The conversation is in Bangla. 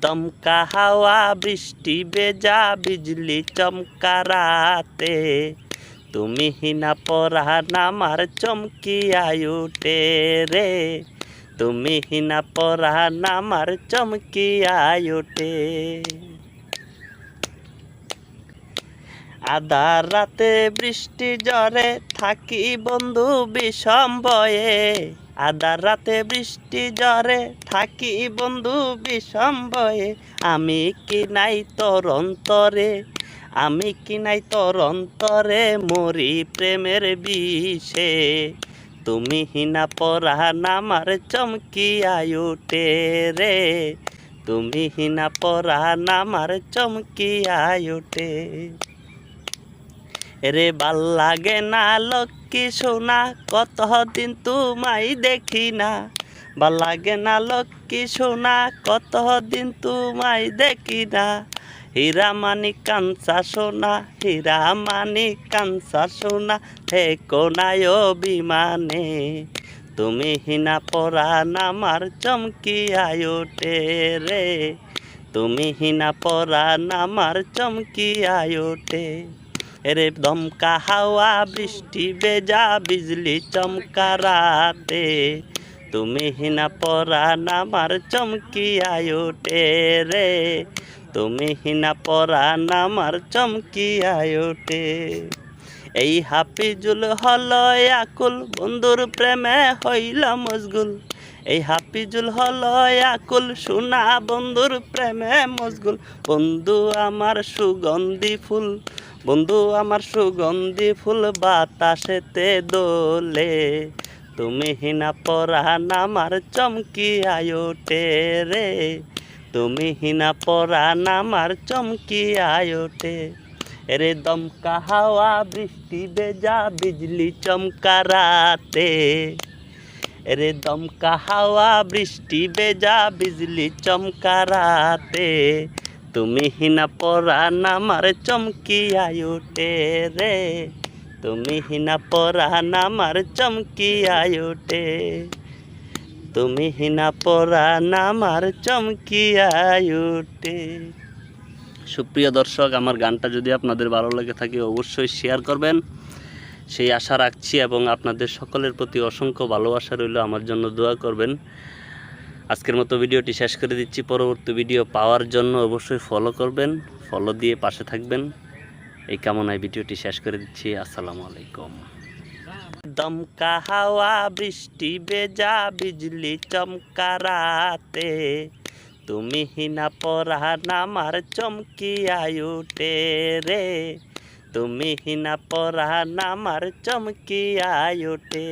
দমকা হাওয়া, বৃষ্টি বেজা বিজলি চমকারাতে তুমি হিনা পরান আমার চমকিয়ায় উঠে রে। তুমি হিনা পরান আমার চমকিয়ায় উঠে। আধার রাতে বৃষ্টি জ্বরে থাকি বন্ধু বিষম বয়ে আধার রাতে বৃষ্টি জ্বরে থাকি বন্ধু বিষম বয়ে আমি কি নাই তোর অন্তরে? আমি কি নাই তোর অন্তরে মরি প্রেমের বিষে। তুমি হিনা পরান আমার চমকিয়ায় উঠে রে। তুমি হিনা পরান আমার চমকিয়ায় উঠে। রে ভালো লাগে না লক্ষ্মী সোনা কত দিন তোমায় দেখি না। ভালো লাগে না লক্ষ্মী সোনা কত দিন তোমায় দেখি না। হীরা মানি কাঞ্চা সোনা, হীরা মানি কাঞ্চা সোনা হে কোনায় বিমানে তুমি হিনা পরান আমার চমকিয়ায় ওঠে রে। তুমি হিনা পরান আমার চমকিয়ায় ওঠে। রে দমকা হাওয়া, বৃষ্টি বেজা বিজলি চমকারাতে তুমি হিনা পরান আমার চমকিয়ায় ওঠে রে। তুমি হিনা পরান আমার চমকিয়ায় ওঠে এই হাফিজুল হল আকুল, বন্ধুর প্রেমে হইল মজগুল এই হাফিজুল হল আকুল, সোনা বন্ধুর প্রেমে মজগুল বন্ধু আমার সুগন্ধি ফুল বন্ধু, আমার সুগন্ধি ফুল বাতাসেতে দোলে। তুমি হিনা পরান আমার চমকি আয়োটে রে। তুমি হিনা পরান আমার চমকি আয়োটে রে দমকা হাওয়া, বৃষ্টি বেজা বিজলি চমকারাতে রে দমকা হাওয়া, বৃষ্টি বেজা বিজলি চমকারাতে তুমি হিনা পরান আমার চমকিয়ায় ওঠে রে। তুমি হিনা পরান আমার চমকিয়ায় ওঠে তুমি হিনা পরান আমার চমকিয়ায় ওঠে সুপ্রিয় দর্শক, আমার গানটা যদি আপনাদের ভালো লেগে থাকে অবশ্যই শেয়ার করবেন। সেই আশা রাখছি এবং আপনাদের সকলের প্রতি অসংখ্য ভালোবাসা রইল। আমার জন্য দোয়া করবেন। আজকের মতো ভিডিওটি শেষ করে দিচ্ছি। পরবর্তী ভিডিও পাওয়ার জন্য অবশ্যই ফলো করবেন ফলো দিয়ে পাশে থাকবেন। এই কামনায় ভিডিওটি শেষ করে দিচ্ছি। আসসালামু আলাইকুম। দমকা হাওয়া, বৃষ্টি বেজা বিজলি চমকারাতে তুমি হিনা পরান আমার চমকিয়ায় উঠে রে। তুমি হিনা পরান আমার চমকিয়ায় উঠে।